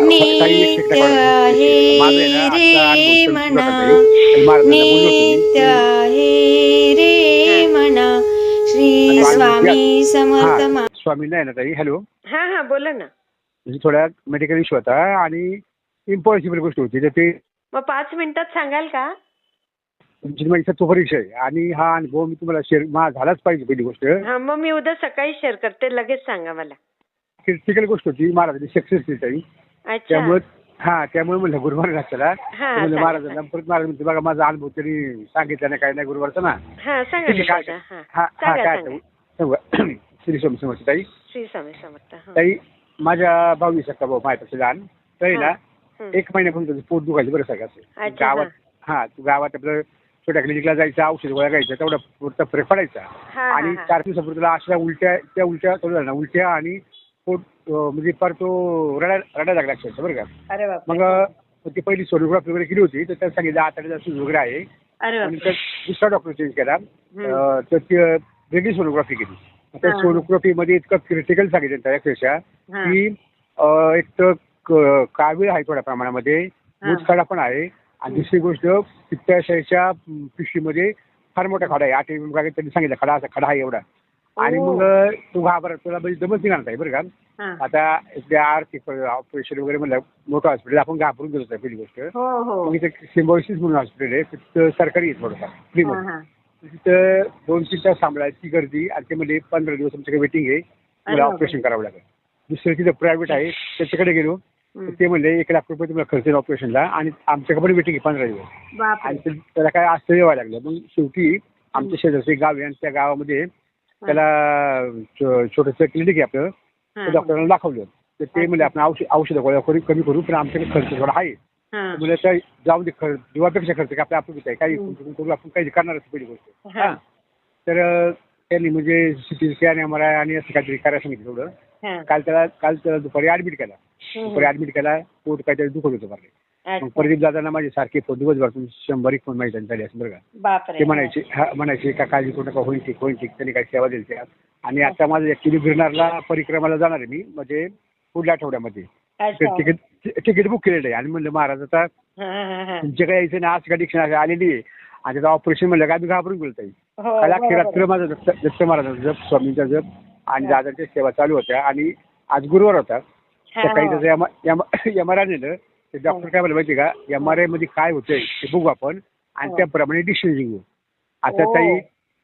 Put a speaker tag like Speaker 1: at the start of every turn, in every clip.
Speaker 1: रे रे श्री स्वामी समर्थ मा-
Speaker 2: स्वामी नाही ना ताई हॅलो
Speaker 3: हा हा बोला ना
Speaker 2: म्हणजे थोडा मेडिकल इश्यू होता आणि इम्पॉसिबल गोष्ट होती तर ते
Speaker 3: मग पाच मिनिटात सांगाल का
Speaker 2: तुमची माझी तो परीक्षा आहे आणि हा अनुभव मी तुम्हाला शेअर मा झालाच पाहिजे पहिली गोष्ट
Speaker 3: हा मग मी उद्या सकाळी शेअर करते लगेच सांगा मला
Speaker 2: क्रिटिकल गोष्ट होती महाराजांनी सक्सेस
Speaker 3: अच्छा
Speaker 2: त्यामुळे हा त्यामुळे म्हणलं गुरुवार घातला
Speaker 3: हा,
Speaker 2: म्हणलं
Speaker 3: चालेल,
Speaker 2: महाराजांना परत महाराज म्हणते बघा माझा अनुभव तरी सांगितलं नाही काय नाही गुरुवारचा ना.
Speaker 3: हा सांगा
Speaker 2: ठीक
Speaker 3: ना
Speaker 2: आहे
Speaker 3: दादा.
Speaker 2: काय
Speaker 3: हा.
Speaker 2: हा हा
Speaker 3: सांगा
Speaker 2: काय
Speaker 3: सांगा.
Speaker 2: सांगू. श्री स्वामी समर्थ ताई.
Speaker 3: श्री स्वामी समर्थ हा.
Speaker 2: ताई माझ्या भाऊ सक्का भाऊ माझ्यापेक्षा लहान. ताई ना
Speaker 3: हं.
Speaker 2: एक महिन्यापासून त्याचं पोट दुखायचं बरं सगळं
Speaker 3: अच्छा,
Speaker 2: गावात हा तू गावात आपलं छोट्या क्लिनिकला जायचं औषध गोळ्या घ्यायच्या तेवढा पुरता फरक पडायचा.
Speaker 3: हा,
Speaker 2: आणि
Speaker 3: हा.
Speaker 2: चार दिवसापूर्वी तुला अशा उलट्या त्या उलट्या चालू झाल्या ना उलट्या आणि पोट म्हणजे फार तो रडा रडा लागला अक्षरशः बरं का.
Speaker 3: अरे बाप
Speaker 2: मग अं, ती पहिली सोनोग्राफी वगैरे केली होती तर त्यात सांगितलं आतड्याचा सूज वगैरे आहे.
Speaker 3: अरे
Speaker 2: आणि
Speaker 3: बाप
Speaker 2: तर दुसरा डॉक्टर चेंज केला. अं, तर ती अं, वेगळी सोनोग्राफी केली. त्या
Speaker 3: हा.
Speaker 2: सोनोग्राफीमध्ये इतकं क्रिटिकल सांगितलं त्या अक्षरशः
Speaker 3: हा.
Speaker 2: की अं, एक तर क- कावीळ आहे थोड्या प्रमाणामध्ये मूतखडा पण आहे. आणि दुसरी गोष्ट पित्ताशयाच्या अं, पिशवीमध्ये फार मोठा खडा आहे. आठ एम काय त्यांनी सांगितलं खडा असा खडा आहे एवढा. आणि
Speaker 3: ओ.
Speaker 2: मग तू घाबर तुला म्हणजे दमच नाही बरं का?
Speaker 3: हा.
Speaker 2: आता इथल्या आर्थिक ऑपरेशन वगैरे म्हणलं मोठं हॉस्पिटल आपण घाबरून गेलो होतो पहिली गोष्ट.
Speaker 3: हो हो.
Speaker 2: मग इथे सिम्बॉसिस म्हणून हॉस्पिटल आहे. तिथं सरकारी आहे थोडंफार. फ्री
Speaker 3: हा, हा.
Speaker 2: तिथं दोन तीन तास सांभाळायची गर्दी आणि ते म्हणजे पंधरा दिवस आमच्याकडे वेटिंग आहे. मला
Speaker 3: बापरे.
Speaker 2: ऑपरेशन करावं लागेल. दुसरं तिथं प्रायव्हेट आहे. त्याच्याकडे गेलो. तर
Speaker 3: हं.
Speaker 2: ते म्हणले एक लाख रुपये तुम्हाला खर्च ऑपरेशनला आणि आमच्याकडे पण वेटिंग आहे पंधरा दिवस.
Speaker 3: बापरे.
Speaker 2: आणि ते- त्याला काय आश्चर्य व्हायला लागलं. मग शेवटी आमच्या शेजारचं एक गाव आहे आणि त्या गावामध्ये त्याला छोटंसं क्लिनिक आहे आपलं. ते डॉक्टरांना दाखवलं. तर ते म्हणजे आपण औषध औषधं गोळ्या करू कमी करू पण आमच्याकडे खर्च थोडा आहे. म्हणजे तर जाऊ दे खर्च जीवापेक्षा खर्च काय आपल्या आपण आहे. काही करू आपण काही करणारच पहिली गोष्ट. तर त्यांनी म्हणजे CT scan M R I आणि असं काहीतरी करायला सांगितलं थोडं
Speaker 3: हा.
Speaker 2: काल त्याला काल त्याला दुपारी ऍडमिट केला. दुपारी ऍडमिट केला पोट काहीतरी दुखत होतं. प्रदीप दादांना माझे सारखे फोन दिवसभर शंभर एक फोन माहिती झाली असं बरं का.
Speaker 3: बापरे.
Speaker 2: ते म्हणायचे हा म्हणायचे का काळजी करू नका होईल ठीक होईल ठीक त्यांनी काही सेवा दिली त्या आणि आता माझं ऍक्च्युली गिरनारला परिक्रमाला जाणार आहे मी म्हणजे पुढल्या आठवड्यामध्ये. तिकीट तिकीट बुक केलेलं आहे. आणि म्हणलं महाराज आता
Speaker 3: हा, हा, हा.
Speaker 2: तुमच्या काय यायचं ना आज का डिक्शनरी आलेली आहे. आणि त्याचं ऑपरेशन म्हणलं का आम्ही घाबरून गेलो ताई.
Speaker 3: हो,
Speaker 2: काल
Speaker 3: बरोबर.
Speaker 2: अख्खी रात्र माझं दत्त दत्त महाराजांचा जप स्वामींचा जप आणि दादांच्या सेवा चालू होत्या. आणि आज गुरुवार होता.
Speaker 3: हा,
Speaker 2: सकाळी
Speaker 3: हो.
Speaker 2: त्याचं एम आर आय नेलं ते डॉक्टर काय म्हणलं माहिती का एम आर आयमध्ये काय होतंय ते बघू आपण आणि
Speaker 3: हो.
Speaker 2: त्याप्रमाणे डिसिजन घेऊ. आता
Speaker 3: ओ.
Speaker 2: ताई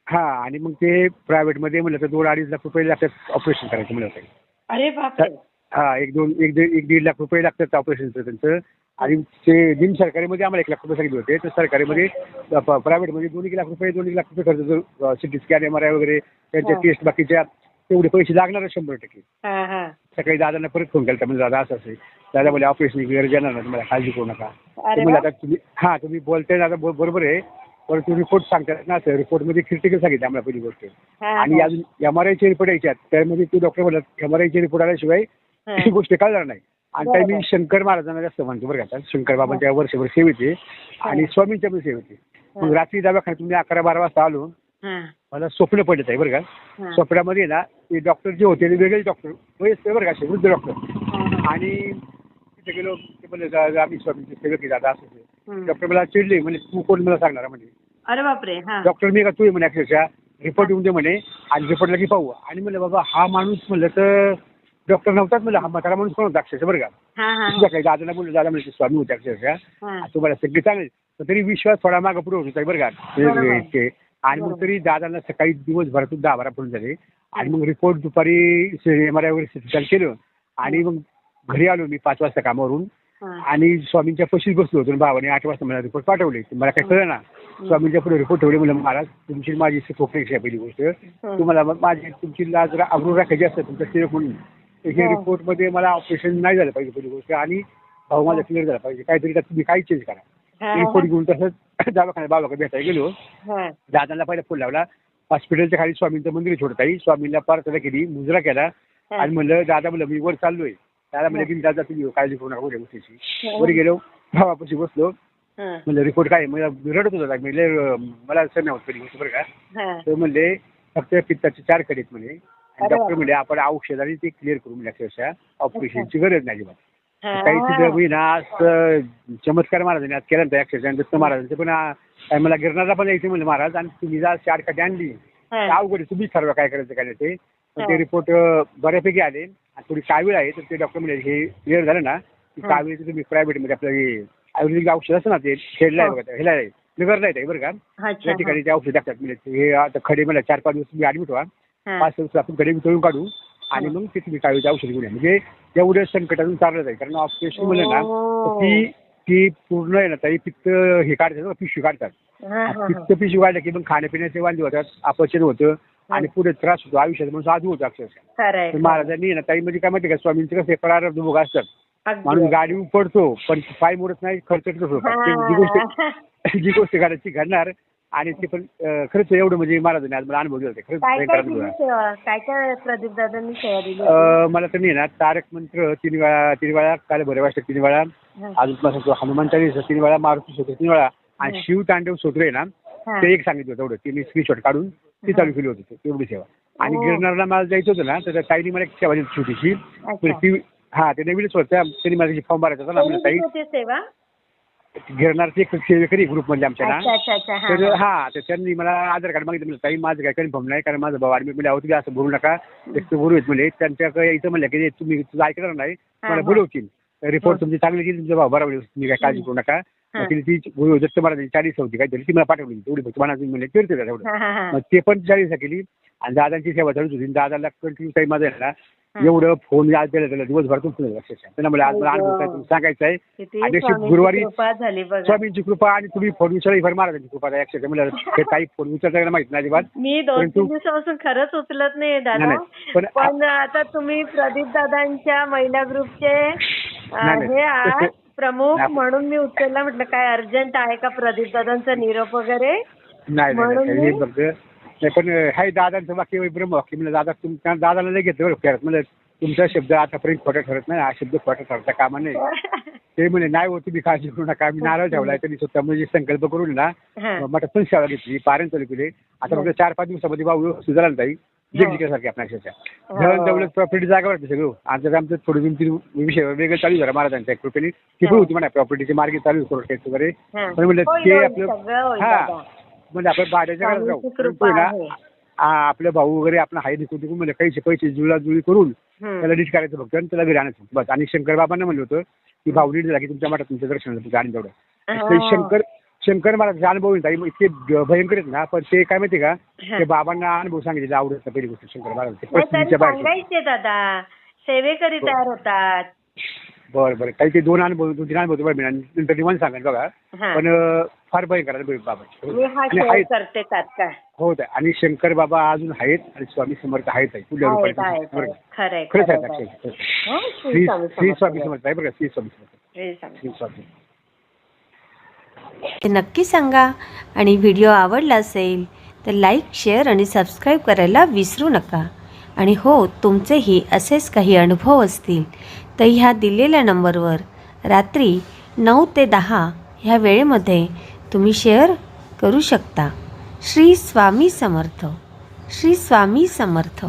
Speaker 2: हा आणि मग ते प्रायव्हेटमध्ये म्हणलं तर दोन अडीच लाख रुपये लागतात ऑपरेशन करायचं म्हणलं ताई.
Speaker 3: अरे बापरे.
Speaker 2: हा एक दोन एक दीड एक दीड लाख रुपये लागतात ऑपरेशनचं त्यांचं. आणि ते जिम सरकारीमध्ये आम्हाला एक लाख रुपये सांगितले होते. तर सरकारीमध्ये प्रायव्हेटमध्ये दोन एक लाख रुपये दोन एक लाख रुपये खर्च CT scan M R I वगैरे त्यांच्या
Speaker 3: हा.
Speaker 2: टेस्ट बाकीच्या तेवढे पैसे लागणार शंभर टक्के.
Speaker 3: हा हा.
Speaker 2: सकाळी दादांना परत फोन केला म्हणजे दादा असं असेल दादा बोले ऑपरेशन गरज येणार ना तुम्हाला काळजी करू नका.
Speaker 3: अरे
Speaker 2: ते म्हणले
Speaker 3: वा.
Speaker 2: आता तुम्ही हां तुम्ही बोलताय दादा बो- बरोबर आहे. पण तुम्ही रिपोर्ट सांगतात ना सर रिपोर्टमध्ये क्रिटिकल सांगितलं आम्हाला पहिली गोष्ट.
Speaker 3: हा,
Speaker 2: आणि
Speaker 3: हा.
Speaker 2: अजून एम आर आयचे रिपोर्ट यायच्यात त्यामध्ये ते डॉक्टर बोलत एम आर आयचे रिपोर्ट आल्याशिवाय
Speaker 3: हा.
Speaker 2: ही गोष्ट कळणार नाही. आणि त्या मी
Speaker 3: बरोबर.
Speaker 2: शंकर महाराजांना जास्त म्हणतो बरं का आता. शंकर बाबांच्या वर्षभर सेवेचे आणि स्वामींच्या पण सेवेचे मग रात्री दवाखान्यात तुम्ही अकरा बारा वाजता आलो
Speaker 3: हा,
Speaker 2: मला स्वप्न पडत आहे बरं का. स्वप्नामध्ये ना ते डॉक्टर जे होते ते वेगळे डॉक्टर वयस्कर बरं का असे वृद्ध डॉक्टर. आणि तिथे गेलो ते म्हणले "दा- आम्ही स्वामींची सेवा केली दादा असं. डॉक्टर मला चिडले म्हणजे तू कोण? मला सांगणार म्हणजे
Speaker 3: अरे बापरे हा.
Speaker 2: डॉक्टर मी का तू म्हणे अक्षरशः. रिपोर्ट येऊन दे म्हणे आणि रिपोर्टला की पाहू. आणि म्हणलं बाबा हा माणूस म्हणलं तर डॉक्टर नव्हताच म्हणलं हा म्हातारा माणूस कोण होता अक्षरशः बरं का? काही दादाला बोललो दादा म्हणजे स्वामी होते अक्षरशः. तुम्हाला सगळे चांगले तरी विश्वास थोडा मागं पुढे होत होता बरं का. आणि मग तरी दादांना सकाळी दिवसभरातून दहा बारा फोन झाले. आणि मग रिपोर्ट दुपारी एम आर आय वगैरे स्कॅन केलं. आणि मग घरी आलो मी पाच वाजता कामावरून.
Speaker 3: हा.
Speaker 2: आणि स्वामींच्या पशीच बसलो होतो. आणि भावाने आठ वाजता मला रिपोर्ट पाठवले. मला काय कळलं ना. स्वामींच्या पुढे रिपोर्ट ठेवले म्हणलं महाराज तुमची माझी आहे पहिली गोष्ट. तुम्हाला माझी तुमची लाज रा- अब्रू राखायची असते तुमच्या सेवक म्हणून. तर हे.
Speaker 3: हा.
Speaker 2: रिपोर्टमध्ये मला ऑपरेशन नाही झालं पाहिजे पहिली गोष्ट. आणि भाऊ माझा क्लिअर झाला पाहिजे. काहीतरी त्यात तुम्ही काही चेंज करा. रिपोर्ट घेऊन तसंच दवाखान्यात बाबाकडे भेटायला गेलो.
Speaker 3: हा,
Speaker 2: दादाला पहिला फोन लावला. हॉस्पिटलच्या खाली स्वामींचं मंदिर आहे छोटं ताई. स्वामींना प्रार्थना केली मुजरा केला.
Speaker 3: हा.
Speaker 2: आणि म्हणलं दादा म्हणलं मी वर चाललोय. दादा म्हणलं की दादा तुम्ही काळजी करू नका गोष्टीची. वर गेलो भावापाशी बसलो.
Speaker 3: हा,
Speaker 2: म्हणलं रिपोर्ट काय आहे? मला रडत होता मी लय अं, मला सर नाही होत गोष्ट बरं का.
Speaker 3: हा.
Speaker 2: तर म्हणले फक्त पित्ताचे चारकडे आहेत म्हणे. आणि
Speaker 3: अरे
Speaker 2: डॉक्टर म्हणले आपण औषधाने ते क्लिअर करू म्हणजे अक्षरशः. ऑपरेशनची गरज नाही अजिबात. काही तिथं मी ना असं चमत्कार महाराजांनी आज केला अक्षरशः आणि दत्त महाराजांचं पण आ, मला गिरणाला पण यायचं म्हणलं महाराज आणि तुम्ही जा चारकडे आणली
Speaker 3: हा.
Speaker 2: तर अवघड आहे. तुम्ही ठरवा काय करायचं काय नाही ते पण
Speaker 3: हा.
Speaker 2: ते रिपोर्ट बऱ्यापैकी आले आणि थोडी कावीळ आहे तर ते डॉक्टर म्हणजे हे क्लिअर झालं ना की
Speaker 3: हा.
Speaker 2: कावीळचं तुम्ही प्रायव्हेटमध्ये आपलं हे आयुर्वेदिक औषध असतं ना ते खेळलं आहे
Speaker 3: हा.
Speaker 2: बघा ह्याला आहे नगरला बरं का
Speaker 3: अच्छा,
Speaker 2: या ठिकाणी ते औषध टाकतात म्हणजे हे आता खडे मला चार पाच दिवस तुम्ही ऍडमिट व्हा
Speaker 3: हा.
Speaker 2: पाच दिवस आपण खडे वितळून काढू आणि मग ते तुम्ही काळजी औषध घेऊन या. म्हणजे एवढ्या संकटातून चाललं जाईल कारण ऑपरेशन म्हणलं ना तर. ती ती पूर्ण आहे ना ताई पित्त हे काढतात पिशवी काढतात
Speaker 3: हा, हा, हा.
Speaker 2: पित्त पिशवी काढलं की मग खाण्यापिण्याचे वांदे होतात अपचन होतं आणि पुढे त्रास होतो आयुष्यात म्हणून साधू होतं अक्षरशः
Speaker 3: खरंय
Speaker 2: तर महाराजांनी ना ताई म्हणजे काय माहिती का स्वामींचे कसे प्रारब्ध भोग असतात
Speaker 3: अगदी.
Speaker 2: माणूस गाडी पडतो पण पाय मोडत नाही खर्च होतो जी गोष्ट
Speaker 3: हा.
Speaker 2: जी गोष्ट घडायची घडणार आणि ते पण अं, खरंच एवढं म्हणजे महाराजांनी आज मला अनुभव दिला होता. खरंच
Speaker 3: काय
Speaker 2: भयंकर
Speaker 3: काय
Speaker 2: अनुभव
Speaker 3: दिली
Speaker 2: आहे.
Speaker 3: सेवा काय काय प्रदीप दादांनी सेवा दिली?
Speaker 2: अं, मला तर नाही ना तारक मंत्र तीन वेळा तीन वेळा काल भरे वाजता तीन वेळा
Speaker 3: हा.
Speaker 2: अजून मला सांगतो हनुमान चालीसा तीन वेळा मारुती स्तोत्र तीन वेळा आणि. शिव तांडव स्तोत्र आहे ना
Speaker 3: हा.
Speaker 2: ते एक सांगितलं होतं तेवढं तिने स्क्रीनशॉट काढून ती चालू केली होती ते- तेवढी सेवा आणि
Speaker 3: हो.
Speaker 2: गिरणारला मला जायचं होतं ना तर त्या ताईने मला एक सेवा दिली छोटीशी. तर ती हा ते नवीनच होत्या त्यांनी मला फॉर्म भरायचा होता ना म्हणलं ताई
Speaker 3: दिली होती सेवा
Speaker 2: गिरणारची एक सेवेकरी ग्रुप मधले आमच्या ना.
Speaker 3: अच्छा अच्छा अच्छा. हा,
Speaker 2: तर
Speaker 3: हा.
Speaker 2: हा तर त्यांनी मला आधार कार्ड मागितलं. म्हणलं ताई माझं काय कन्फर्म नाही कारण माझा भाऊ आर्मी मध्ये आहोत असं बोलू नका. एक तर बोलू येत म्हणजे त्यांच्याकडे यायचं म्हणलं की तुम्ही तुझं ऐकणार नाही. मला
Speaker 3: हा.
Speaker 2: बोलवतील. रिपोर्ट तुमची चांगली केली तुमचा भाऊ बरोबर तुम्ही काय काळजी करू नका.
Speaker 3: हा.
Speaker 2: मग तिने ती गुरु दत्त महाराजांची चाळीस होती काहीतरी. ती मला पाठवली. तेवढी फक्त मनात म्हणले करते का तेवढं
Speaker 3: हा, हा, हा.
Speaker 2: मग ते पण चाळीस केली. आणि दादांची सेवा चालूच होती. आणि दादाला कंटिन्यू टाईम माझा आहे ना. एवढं फोन आज दिला त्याला दिवसभर तुमचं अक्षरशः त्यांना मला आज मला अनुभव सांगायचं आहे
Speaker 3: किती
Speaker 2: आणि
Speaker 3: स्वामींची
Speaker 2: गुरुवारी
Speaker 3: कृपा झाली बघा.
Speaker 2: स्वामींची कृपा आणि तुम्ही फोन विचारा इफर महाराजांची कृपा आहे अक्षरशः मला हे काही फोन विचारता माहीत नाही अजिबात.
Speaker 3: मी दोन
Speaker 2: परंतु-
Speaker 3: तीन दिवसापासून खरंच उचलत नाही दादा.
Speaker 2: नाही. पण-
Speaker 3: पण आता तुम्ही प्रदीप दादांच्या महिला ग्रुपचे अं,
Speaker 2: नाही, नाही.
Speaker 3: हे आहात प्रमुख
Speaker 2: नाही.
Speaker 3: म्हणून मी उचलला म्हटलं काय अर्जंट आहे का प्रदीप दादांचा निरोप वगैरे?
Speaker 2: नाही नाही,
Speaker 3: म्हणून
Speaker 2: नाही हे
Speaker 3: मी-
Speaker 2: फक्त नाही पण हाय दादांचं वाक्य ब्रह्म वाक्य. म्हणजे दादा तुमच्या दादाला नाही घेतलं बरं म्हणजे तुमचा शब्द आतापर्यंत खोटा ठरत नाही. हा शब्द खोटा ठरता कामा नाही ते म्हणे नाही होती मी काळजी करू नका. मी नारळ ठेवलाय त्यांनी स्वतः म्हणजे संकल्प करून ना
Speaker 3: हा.
Speaker 2: मठात पण सेवा घेतली पारण चालू केले. आता फक्त चार पाच दिवसामध्ये भाऊ सुधारला जाईल
Speaker 3: हो.
Speaker 2: जगजिकासारखे आपल्या अक्षरशः धरण दौलत प्रॉपर्टी जागावर होती सगळं. आमचं आमचं थोडं दोन तीन विषय वेगळं चालू झाला महाराजांच्या कृपेने. ती पण
Speaker 3: हा.
Speaker 2: होती म्हणा प्रॉपर्टीचे मार्ग चालू केस वगैरे.
Speaker 3: हा.
Speaker 2: पण म्हणलं
Speaker 3: होईल,
Speaker 2: ते
Speaker 3: होईल,
Speaker 2: आपलं
Speaker 3: होईल
Speaker 2: हा.
Speaker 3: दादा.
Speaker 2: म्हणजे आपण भाड्याच्या घरात राहू
Speaker 3: स्वामींची
Speaker 2: परंतु
Speaker 3: कृपा
Speaker 2: ना
Speaker 3: आहे.
Speaker 2: आ, आपले भाऊ वगैरे आपण हाय दिकू दिकू म्हणजे पैसे पैसे जुळाजुळी करून
Speaker 3: हम्म.
Speaker 2: त्याला नीट करायचं फक्त आणि त्याला घरी आणायचं बस आणि शंकर बाबांना म्हणलं होतं की भाऊ नीट झाला की तुमच्या मठात तुमच्या दर्शनाला आणि तेवढं
Speaker 3: हा.
Speaker 2: ते शंकर शंकर महाराज अनुभव आहे ताई, इतके भयंकर आहेत ना पण ते काय माहिती का
Speaker 3: हा.
Speaker 2: ते बाबांना अनुभव सांगितले आवडत नाही पहिली गोष्ट शंकर महाराज ते
Speaker 3: नाही, तरी
Speaker 2: पस्तीसच्या बाहेर
Speaker 3: सांगायचे दादा सेवेकरी
Speaker 2: हो.
Speaker 3: तयार होतात
Speaker 2: बरं बरं काही ते दोन अनुभव दोन तीन अनुभव बरं आणि नंतर निवांत सांगेल बघा
Speaker 3: हा.
Speaker 2: पण अं, फार आहेत
Speaker 3: मी हा
Speaker 2: आणि
Speaker 3: शेअर
Speaker 2: आहेत
Speaker 3: करते तात्काळ
Speaker 2: हो ताई. आणि शंकर बाबा अजून आहेत आणि स्वामी समर्थ आहेत ताई. पुढल्या
Speaker 3: आहेत
Speaker 2: रूपाने
Speaker 3: आहेत
Speaker 2: बरं
Speaker 3: आहेत.
Speaker 2: का?
Speaker 3: खरंय
Speaker 2: खरंच
Speaker 3: खरंय,
Speaker 2: आहे
Speaker 3: खरंय.
Speaker 2: अक्षरशः.
Speaker 3: हो, श्री
Speaker 2: श्री
Speaker 3: स्वामी
Speaker 2: श्री
Speaker 3: समर्थ.
Speaker 2: स्वामी समर्थ आहे बरं का? श्री स्वामी समर्थ
Speaker 3: श्री स्वामी
Speaker 2: श्री स्वामी
Speaker 1: ते नक्की सांगा आणि व्हिडिओ आवडला असेल तर लाईक शेअर आणि सबस्क्राईब करायला विसरू नका आणि हो तुमचेही असेच काही अनुभव असतील. तर ह्या दिलेल्या नंबरवर रात्री नऊ ते दहा ह्या वेळेमध्ये तुम्ही शेअर करू शकता. श्री स्वामी समर्थ. श्री स्वामी समर्थ.